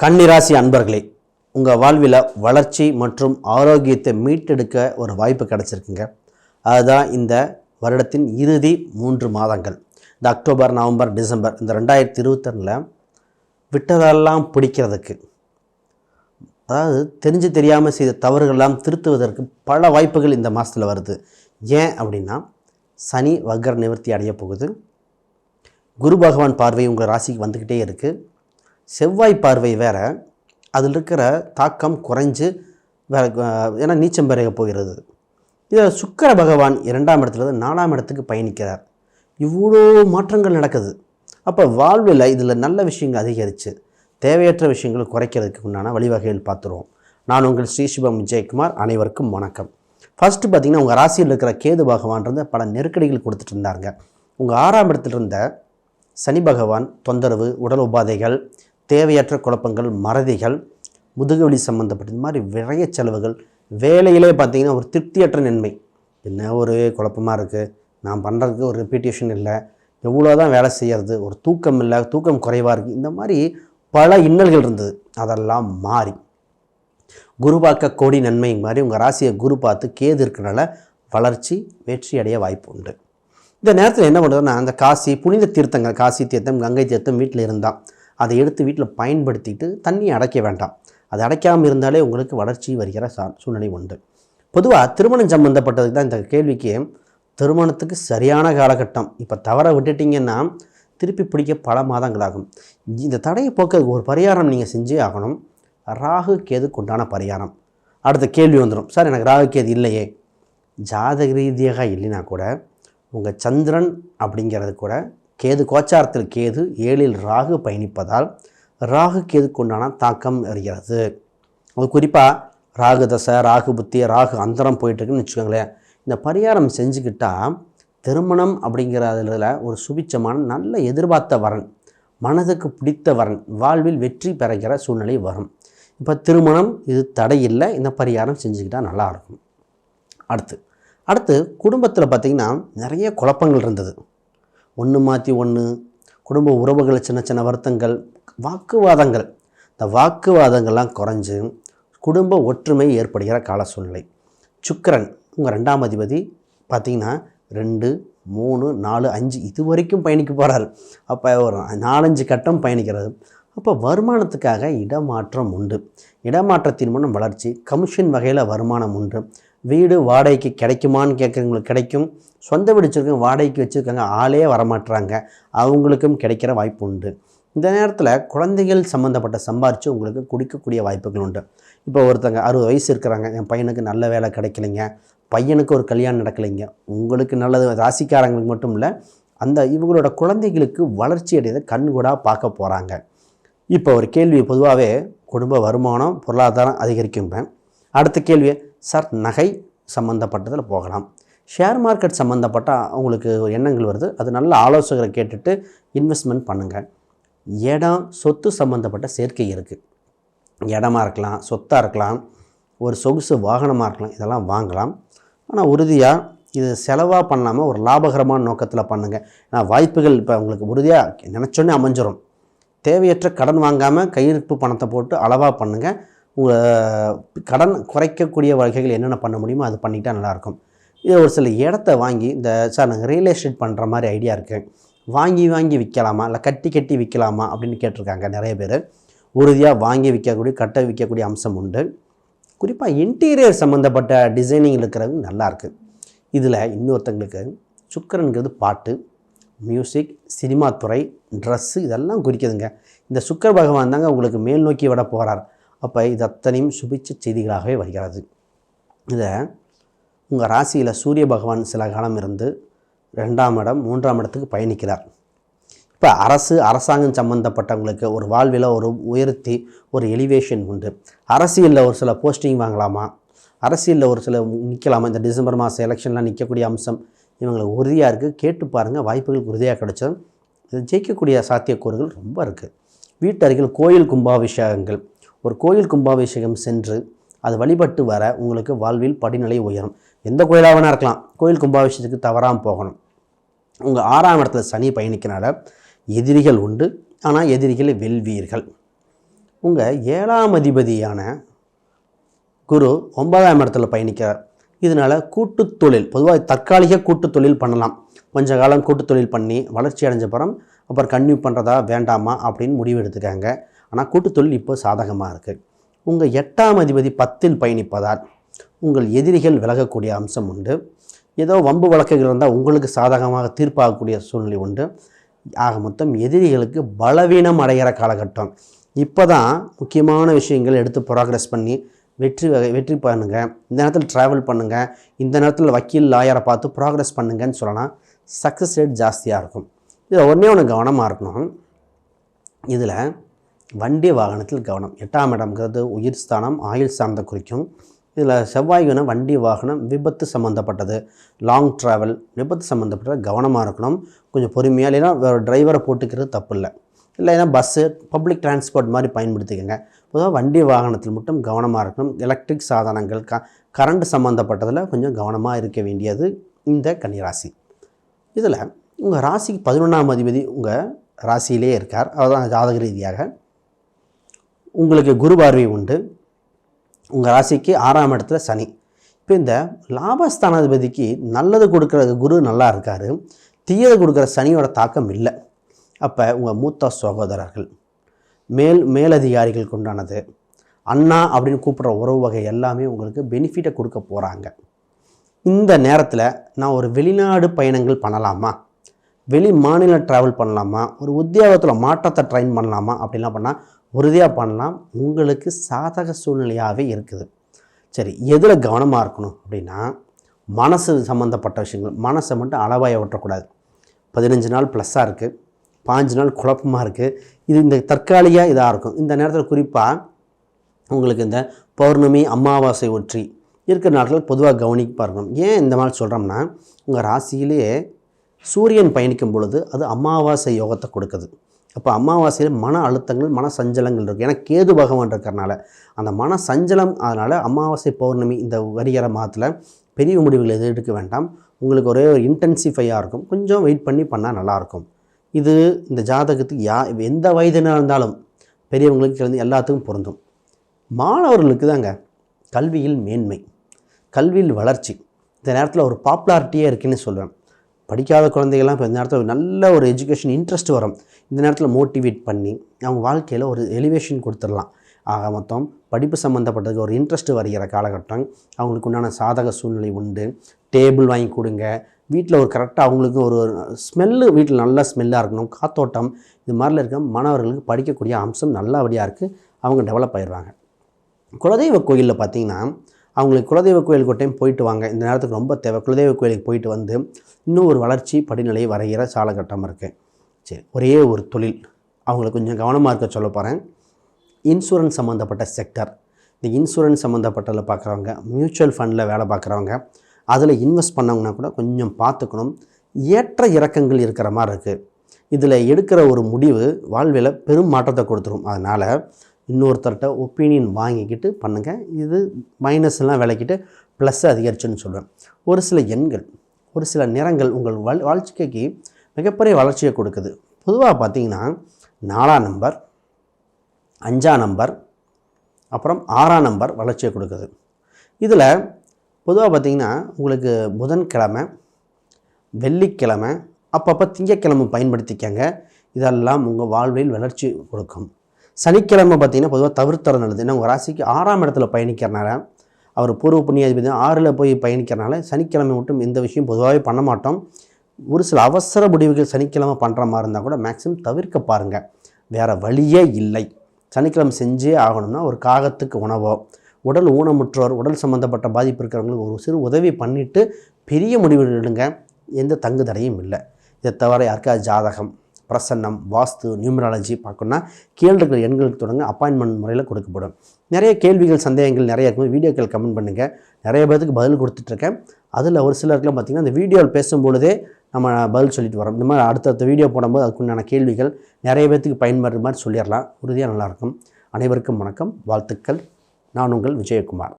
கன்னிராசி அன்பர்களே உங்கள் வாழ்வில் வளர்ச்சி மற்றும் ஆரோக்கியத்தை மீட்டெடுக்க ஒரு வாய்ப்பு கிடச்சிருக்குங்க. அதுதான் இந்த வருடத்தின் இறுதி மூன்று மாதங்கள். இந்த அக்டோபர் நவம்பர் டிசம்பர் இந்த ரெண்டாயிரத்தி இருபத்தொன்னில் விட்டதெல்லாம் பிடிக்கிறதுக்கு அதாவது தெரிஞ்சு தெரியாமல் செய்த தவறுகளெல்லாம் திருத்துவதற்கு பல வாய்ப்புகள் இந்த மாதத்தில் வருது. ஏன் அப்படின்னா சனி வக்கர நிவர்த்தி அடைய போகுது. குரு பகவான் பார்வை உங்கள் ராசிக்கு வந்துக்கிட்டே இருக்குது செவ்வாய் பார்வை வேற அதில் இருக்கிற தாக்கம் குறைஞ்சு வேற ஏன்னா நீச்சம் பெருக போகிறது. இதில் சுக்கர பகவான் இரண்டாம் இடத்துலேருந்து நாலாம் இடத்துக்கு பயணிக்கிறார். இவ்வளோ மாற்றங்கள் நடக்குது. அப்போ வாழ்வில் இதில் நல்ல விஷயங்கள் அதிகரித்து தேவையற்ற விஷயங்கள் குறைக்கிறதுக்கு உண்டான வழிவகைகள் பார்த்துருவோம். நான் உங்கள் ஸ்ரீசிவம் விஜயகுமார் அனைவருக்கும் வணக்கம். ஃபஸ்ட்டு பார்த்தீங்கன்னா உங்கள் ராசியில் இருக்கிற கேது பகவான்றது பல நெருக்கடிகள் கொடுத்துட்டு இருந்தாங்க உங்கள் ஆறாம் இடத்துல இருந்த சனி பகவான் தொந்தரவு உடல் உபாதைகள் தேவையற்ற குழப்பங்கள் மறதிகள் முதுகுவலி சம்மந்தப்பட்ட இந்த மாதிரி விரைய செலவுகள். வேலையிலே பார்த்தீங்கன்னா ஒரு திருப்தியற்ற நன்மை. என்ன ஒரு குழப்பமாக இருக்குது நான் பண்ணுறதுக்கு ஒரு ரிப்பீட்டேஷன் இல்லை. எவ்வளோ தான் வேலை செய்கிறது ஒரு தூக்கம் இல்லை. தூக்கம் குறைவாக இருக்குது இந்த மாதிரி பல இன்னல்கள் இருந்தது. அதெல்லாம் மாறி. குரு பார்க்க கோடி நன்மை மாதிரி உங்கள் ராசியை குரு பார்த்து கேது இருக்கிறனால வளர்ச்சி வெற்றி அடைய வாய்ப்பு உண்டு. இந்த நேரத்தில் என்ன பண்ணுறதுன்னா அந்த காசி புனித தீர்த்தங்கள் காசி தீர்த்தம் கங்கை தீர்த்தம் வீட்டில் இருந்தால் அதை எடுத்து வீட்டில் பயன்படுத்திட்டு தண்ணியை அடைக்க வேண்டாம். அது அடைக்காமல் இருந்தாலே உங்களுக்கு வளர்ச்சி வருகிற சா சூழ்நிலை உண்டு. பொதுவாக திருமணம் சம்மந்தப்பட்டதுக்கு தான் இந்த கேள்விக்கு திருமணத்துக்கு சரியான காலகட்டம். இப்போ தவற விட்டுட்டிங்கன்னா திருப்பி பிடிக்க பல மாதங்களாகும். இந்த தடையை போக்க ஒரு பரிகாரம் நீங்கள் செஞ்சே ஆகணும். ராகு கேதுக்கு உண்டான பரிகாரம். அடுத்த கேள்வி வந்துடும் சார் எனக்கு ராகு கேது இல்லையே. ஜாதக ரீதியாக இல்லைனா கூட உங்கள் சந்திரன் அப்படிங்கிறது கூட கேது கோச்சாரத்தில் கேது ஏழில் ராகு பயணிப்பதால் ராகு கேதுக்கு உண்டான தாக்கம் வருகிறது அது குறிப்பாக ராகு தசை ராகு புத்தி ராகு அந்தரம் போயிட்டுருக்குன்னு வச்சுக்கோங்களேன். இந்த பரிகாரம் செஞ்சுக்கிட்டால் திருமணம் அப்படிங்கிறதுல ஒரு சுபிச்சமான நல்ல எதிர்பார்த்த வரன் மனதுக்கு பிடித்த வரன் வாழ்வில் வெற்றி பெறுகிற சூழ்நிலை வரும். இப்போ திருமணம் இது தடையில்லை இந்த பரிகாரம் செஞ்சுக்கிட்டால் நல்லாயிருக்கும் அடுத்து அடுத்து குடும்பத்தில் பார்த்திங்கன்னா நிறைய குழப்பங்கள் இருந்தது. ஒன்று மாற்றி ஒன்று குடும்ப உறவுகளை சின்ன சின்ன வருத்தங்கள் வாக்குவாதங்கள். இந்த வாக்குவாதங்கள்லாம் குறைஞ்சு குடும்ப ஒற்றுமை ஏற்படுகிற கால சூழ்நிலை சுக்கரன் உங்கள் ரெண்டாம் அதிபதி பார்த்திங்கன்னா ரெண்டு மூணு நாலு அஞ்சு இது வரைக்கும் பயணிக்க போகிறார் அப்போ ஒரு நாலஞ்சு கட்டம் பயணிக்கிறது. அப்போ வருமானத்துக்காக இடமாற்றம் உண்டு. இடமாற்றத்தின் மூலம் வளர்ச்சி கமிஷன் வகையில் வருமானம் உண்டு. வீடு வாடகைக்கு கிடைக்குமான்னு கேட்குறவங்களுக்கு கிடைக்கும். சொந்த வீடு வச்சுருக்கவங்க வாடகைக்கு வச்சுருக்காங்க ஆளே வரமாட்டுறாங்க அவங்களுக்கும் கிடைக்கிற வாய்ப்பு உண்டு. இந்த நேரத்தில் குழந்தைகள் சம்மந்தப்பட்ட சம்பாரித்து உங்களுக்கு குடிக்கக்கூடிய வாய்ப்புகள் உண்டு. இப்போ ஒருத்தங்க அறுபது வயசு இருக்கிறாங்க. என் பையனுக்கு நல்ல வேலை கிடைக்கலைங்க. பையனுக்கு ஒரு கல்யாணம் நடக்கலைங்க. உங்களுக்கு நல்லது ராசிக்காரங்களுக்கு மட்டும் இல்லை அந்த இவங்களோட குழந்தைகளுக்கு வளர்ச்சி அடையதை கண்கூடாக பார்க்க போகிறாங்க இப்போ ஒரு கேள்வி பொதுவாகவே குடும்ப வருமானம் பொருளாதாரம் அதிகரிக்கும்பேன் அடுத்த கேள்வி சார் நகை சம்மந்தப்பட்டதில் போகலாம். ஷேர் மார்க்கெட் சம்மந்தப்பட்ட அவங்களுக்கு ஒரு எண்ணங்கள் வருது. அது நல்ல ஆலோசகரை கேட்டுட்டு இன்வெஸ்ட்மெண்ட் பண்ணுங்கள் இடம் சொத்து சம்மந்தப்பட்ட சேர்க்கை இருக்குது இடமா இருக்கலாம் சொத்தாக இருக்கலாம் ஒரு சொகுசு வாகனமாக இருக்கலாம் இதெல்லாம் வாங்கலாம். ஆனால் உறுதியாக இது செலவாக பண்ணாமல் ஒரு லாபகரமான நோக்கத்தில் பண்ணுங்கள் ஏன்னா வாய்ப்புகள் இப்போ உங்களுக்கு உறுதியாக நினச்சோன்னே அமைஞ்சிரும். தேவையற்ற கடன் வாங்காமல் கையிருப்பு பணத்தை போட்டு அளவாக பண்ணுங்கள் கடன் குறைக்கக்கூடிய வகைகள் என்னென்ன பண்ண முடியுமோ அது பண்ணிட்டா நல்லாயிருக்கும். இது ஒரு சில இடத்த வாங்கி இந்த சார் நாங்கள் ரியல் எஸ்டேட் பண்ணுற மாதிரி ஐடியா இருக்குது வாங்கி வாங்கி விற்கலாமா? இல்லை கட்டி கட்டி விற்கலாமா? அப்படின்னு கேட்டிருக்காங்க நிறைய பேர். உறுதியாக வாங்கி விற்கக்கூடிய கட்ட விற்கக்கூடிய அம்சம் உண்டு. குறிப்பாக இன்டீரியர் சம்மந்தப்பட்ட டிசைனிங் இருக்கிறது நல்லாயிருக்கு. இதில் இன்னொருத்தங்களுக்கு சுக்கரனுங்கிறது பாட்டு மியூசிக் சினிமா துறை ட்ரெஸ்ஸு இதெல்லாம் குறிக்குதுங்க. இந்த சுக்கர் பகவான் தாங்க உங்களுக்கு மேல் நோக்கி விட போகிறார் அப்போ இது அத்தனையும் சுபிச்ச செய்திகளாகவே வருகிறது. இதை உங்கள் ராசியில் சூரிய பகவான் சில காலம் இருந்து ரெண்டாம் இடம் மூன்றாம் இடத்துக்கு பயணிக்கிறார். இப்போ அரசு அரசாங்கம் சம்மந்தப்பட்டவங்களுக்கு ஒரு வாழ்வில் ஒரு உயர்த்தி ஒரு எலிவேஷன் உண்டு. அரசியலில் ஒரு சில போஸ்டிங் வாங்கலாமா? அரசியலில் ஒரு சில நிற்கலாமா இந்த டிசம்பர் மாதம் எலெக்ஷன்லாம் நிற்கக்கூடிய அம்சம் இவங்களுக்கு உறுதியாக இருக்குது கேட்டு பாருங்கள் வாய்ப்புகள் உறுதியாக கிடைச்சது இது ஜெயிக்கக்கூடிய சாத்தியக்கூறுகள் ரொம்ப இருக்குது வீட்டு அருகில் கோயில் கும்பாபிஷேகங்கள் ஒரு கோயில் கும்பாபிஷேகம் சென்று அது வழிபட்டு வர உங்களுக்கு வாழ்வில் படிநிலை உயரும். எந்த கோயிலாக வேணா இருக்கலாம். கோயில் கும்பாபிஷேகத்துக்கு தவறாமல் போகணும். உங்கள் ஆறாம் இடத்துல சனி பயணிக்கிறனால எதிரிகள் உண்டு. ஆனால் எதிரிகளை வெல்வீர்கள். உங்கள் ஏழாம் அதிபதியான குரு ஒன்பதாம் இடத்துல பயணிக்கிறார். இதனால் கூட்டு தொழில் பொதுவாக தற்காலிக கூட்டு தொழில் பண்ணலாம். கொஞ்ச காலம் கூட்டு தொழில் பண்ணி வளர்ச்சி அடைஞ்ச பிறம் அப்புறம் கன்டினியூ பண்ணுறதா வேண்டாமா அப்படின்னு முடிவு எடுத்துக்காங்க. ஆனால் கூட்டுத்தொழில் இப்போ சாதகமாக இருக்குது உங்கள் எட்டாம் அதிபதி பத்தில் பயணிப்பதால் உங்கள் எதிரிகள் விலகக்கூடிய அம்சம் உண்டு. ஏதோ வம்பு வழக்குகள் இருந்தால் உங்களுக்கு சாதகமாக தீர்ப்பாகக்கூடிய சூழ்நிலை உண்டு. ஆக மொத்தம் எதிரிகளுக்கு பலவீனம் அடைகிற காலகட்டம். இப்போ தான் முக்கியமான விஷயங்கள் எடுத்து ப்ராக்ரெஸ் பண்ணி வெற்றி வகை வெற்றி பண்ணுங்கள் இந்த நேரத்தில் ட்ராவல் பண்ணுங்கள் இந்த நேரத்தில் வக்கீல் லாயரை பார்த்து ப்ராக்ரெஸ் பண்ணுங்கன்னு சொல்லலாம் சக்ஸஸ் ரேட் ஜாஸ்தியாக இருக்கும். இதில் ஒன்றே ஒன்று கவனமாக இருக்கணும். இதில் வண்டி வாகனத்தில் கவனம். எட்டாம் இடம்ங்கிறது உயிர் ஸ்தானம் ஆயுள் சார்ந்த குறிக்கும். இதில் செவ்வாய் வண்டி வாகனம் விபத்து சம்மந்தப்பட்டது லாங் ட்ராவல் விபத்து சம்மந்தப்பட்டது கவனமாக இருக்கணும். கொஞ்சம் பொறுமையாக இல்லைன்னா வேறு டிரைவரை போட்டுக்கிறது தப்பு இல்லை இல்லைன்னா பஸ்ஸு பப்ளிக் டிரான்ஸ்போர்ட் மாதிரி பயன்படுத்திக்கோங்க. பொதுவாக வண்டி வாகனத்தில் மட்டும் கவனமாக இருக்கணும். எலக்ட்ரிக் சாதனங்கள் க கரண்ட் சம்மந்தப்பட்டதில் கொஞ்சம் கவனமாக இருக்க வேண்டியது இந்த கன்னிராசி. இதில் உங்கள் ராசிக்கு பதினொன்றாம் அதிபதி உங்கள் ராசியிலே இருக்கார். அதுதான் ஜாதக ரீதியாக. உங்களுக்கு குரு பார்வை உண்டு. உங்கள் ராசிக்கு ஆறாம் இடத்துல சனி. இப்போ இந்த லாபஸ்தானாதிபதிக்கு நல்லது கொடுக்குற குரு நல்லா இருக்கார். தீயது கொடுக்குற சனியோட தாக்கம் இல்லை. அப்போ உங்கள் மூத்த சகோதரர்கள் மேல் மேலதிகாரிகள் கொண்டானது அண்ணா அப்படின்னு கூப்பிட்ற உறவு வகை எல்லாமே உங்களுக்கு பெனிஃபிட்டை கொடுக்க போகிறாங்க இந்த நேரத்தில் நான் ஒரு வெளிநாடு பயணங்கள் பண்ணலாமா? வெளி மாநில ட்ராவல் பண்ணலாமா? ஒரு உத்தியோகத்தில் மாற்றத்தை ட்ரைன் பண்ணலாமா? அப்படிலாம் பண்ணால் உறுதியாக பண்ணலாம். உங்களுக்கு சாதக சூழ்நிலையாகவே இருக்குது. சரி எதில் கவனமாக இருக்கணும் அப்படின்னா மனசு சம்மந்தப்பட்ட விஷயங்கள். மனசை மட்டும் அளவாய விட்டுறக்கூடாது. பதினஞ்சு நாள் ப்ளஸ்ஸாக இருக்குது பாஞ்சு நாள் குழப்பமாக இருக்குது இது இந்த தற்காலிக இதாக இருக்கும். இந்த நேரத்தில் குறிப்பாக உங்களுக்கு இந்த பௌர்ணமி அமாவாசை ஒற்றி இருக்கிற நாட்கள் பொதுவாக கவனிப்பாக இருக்கணும். ஏன் இந்த மாதிரி சொல்கிறோம்னா உங்கள் ராசியிலேயே சூரியன் பயணிக்கும் பொழுது அது அமாவாசை யோகத்தை கொடுக்குது. அப்போ அமாவாசையில் மன அழுத்தங்கள் மன சஞ்சலங்கள் இருக்குது ஏன்னா கேது பகவான் இருக்கிறனால. அந்த மன சஞ்சலம் அதனால் அமாவாசை பௌர்ணமி இந்த வருகிற மாதத்தில் பெரிய முடிவுகள் எதுவும் எடுக்க வேண்டாம். உங்களுக்கு ஒரே ஒரு இன்டென்சிஃபையாக இருக்கும். கொஞ்சம் வெயிட் பண்ணி பண்ணால் நல்லாயிருக்கும். இது இந்த ஜாதகத்துக்கு யா எந்த வயதினாக இருந்தாலும் பெரியவங்களுக்கு இருந்து எல்லாத்துக்கும் பொருந்தும். மாணவர்களுக்கு தாங்க கல்வியில் மேன்மை கல்வியில் வளர்ச்சி. இந்த நேரத்தில் ஒரு பாப்புலாரிட்டியே இருக்குன்னு சொல்லுவேன் படிக்காத குழந்தைகள்லாம் இப்போ இந்த நேரத்தில் நல்ல ஒரு எஜுகேஷன் இன்ட்ரெஸ்ட் வரும். இந்த நேரத்தில் மோட்டிவேட் பண்ணி அவங்க வாழ்க்கையில் ஒரு எலிவேஷன் கொடுத்துடலாம். ஆக மொத்தம் படிப்பு சம்மந்தப்பட்டதுக்கு ஒரு இன்ட்ரெஸ்ட் வருகிற காலகட்டம் அவங்களுக்கு உண்டான சாதக சூழ்நிலை உண்டு. டேபிள் வாங்கி கொடுங்க. வீட்டில் ஒரு கரெக்டாக அவங்களுக்கு ஒரு ஸ்மெல்லு வீட்டில் நல்ல ஸ்மெல்லாக இருக்கணும். காத்தோட்டம் இது மாதிரிலாம் இருக்க மாணவர்களுக்கு படிக்கக்கூடிய அம்சம் நல்லபடியாக இருக்குது அவங்க டெவலப் ஆயிடுவாங்க. குலதெய்வ கோயிலில் பார்த்தீங்கன்னா அவங்களுக்கு குலதெய்வ கோயிலுக்கு ஒரு டைம் போயிட்டு வாங்க. இந்த நேரத்துக்கு ரொம்ப தேவை. குலதெய்வ கோயிலுக்கு போயிட்டு வந்து இன்னும் ஒரு வளர்ச்சி படிநிலை வரைகிற காலகட்டம் இருக்குது சரி ஒரே ஒரு தொழில். அவங்களுக்கு கொஞ்சம் கவனமாக இருக்க சொல்ல போகிறேன் இன்சூரன்ஸ் சம்மந்தப்பட்ட செக்டர் இந்த இன்சூரன்ஸ் சம்மந்தப்பட்டதில் பார்க்குறவங்க மியூச்சுவல் ஃபண்டில் வேலை பார்க்குறவங்க அதில் இன்வெஸ்ட் பண்ணவங்கன்னா கூட கொஞ்சம் பார்த்துக்கணும். ஏற்ற இறக்கங்கள் இருக்கிற மாதிரி இருக்குது இதில் எடுக்கிற ஒரு முடிவு வாழ்வில் பெரும் மாற்றத்தை கொடுத்துரும். அதனால் இன்னொருத்தர்கிட்ட ஒப்பீனியன் வாங்கிக்கிட்டு பண்ணுங்கள் இது மைனஸ்லாம் விளக்கிட்டு ப்ளஸ் அதிகரிச்சுன்னு சொல்லுவேன் ஒரு சில எண்கள் ஒரு சில நிறங்கள் உங்கள் வாழ் வாழ்க்கைக்கு மிகப்பெரிய வளர்ச்சியை கொடுக்குது. பொதுவாக பார்த்தீங்கன்னா நாலாம் நம்பர் அஞ்சாம் நம்பர் அப்புறம் ஆறாம் நம்பர் வளர்ச்சியை கொடுக்குது. இதில் பொதுவாக பார்த்திங்கன்னா உங்களுக்கு புதன்கிழமை வெள்ளிக்கிழமை அப்பப்போ திங்கக்கிழமை பயன்படுத்திக்கங்க. இதெல்லாம் உங்கள் வாழ்வில் வளர்ச்சி கொடுக்கும். சனிக்கிழமை பார்த்திங்கன்னா பொதுவாக தவிர்த்தர நல்லது. ஏன்னா உங்கள் ராசிக்கு ஆறாம் இடத்துல பயணிக்கிறனால அவர் பூர்வ புண்ணியாதிபதி ஆறில் போய் பயணிக்கிறனால சனிக்கிழமை மட்டும் எந்த விஷயம் பொதுவாகவே பண்ண மாட்டோம். ஒரு சில அவசர முடிவுகள் சனிக்கிழமை பண்ணுற மாதிரி இருந்தால் கூட மேக்ஸிமம் தவிர்க்க பாருங்கள் வேறு வழியே இல்லை. சனிக்கிழமை செஞ்சே ஆகணும்னா ஒரு காகத்துக்கு உணவோ உடல் ஊனமுற்றோர் உடல் சம்மந்தப்பட்ட பாதிப்பு இருக்கிறவங்களுக்கு ஒரு சிறு உதவி பண்ணிவிட்டு பெரிய முடிவு எடுங்க. எந்த தங்கு தடையும் இல்லை. இதை தவிர யாருக்காவது ஜாதகம் பிரசன்னம் வாஸ்து நியூமராலஜி பார்க்கணுன்னா கீழ் இருக்கிற எண்களுக்கு தொடங்க அப்பாயின்மெண்ட் முறையில் கொடுக்கப்படும். நிறைய கேள்விகள் சந்தேகங்கள் நிறைய இருக்கும். வீடியோக்கள் கமெண்ட் பண்ணுங்கள் நிறைய பேருக்கு பதில் கொடுத்துட்ருக்கேன். அதில் ஒரு சிலருக்குலாம் பார்த்திங்கன்னா அந்த வீடியோவில் பேசும்பொழுதே நம்ம பதில் சொல்லிட்டு வரோம் இந்த மாதிரி அடுத்தடுத்த வீடியோ போடும்போது அதுக்குண்டான கேள்விகள் நிறைய பேர்த்துக்கு பயன்படுற மாதிரி சொல்லிடலாம். உறுதியாக நல்லாயிருக்கும் அனைவருக்கும் வணக்கம். வாழ்த்துக்கள். நான் உங்கள் விஜயகுமார்.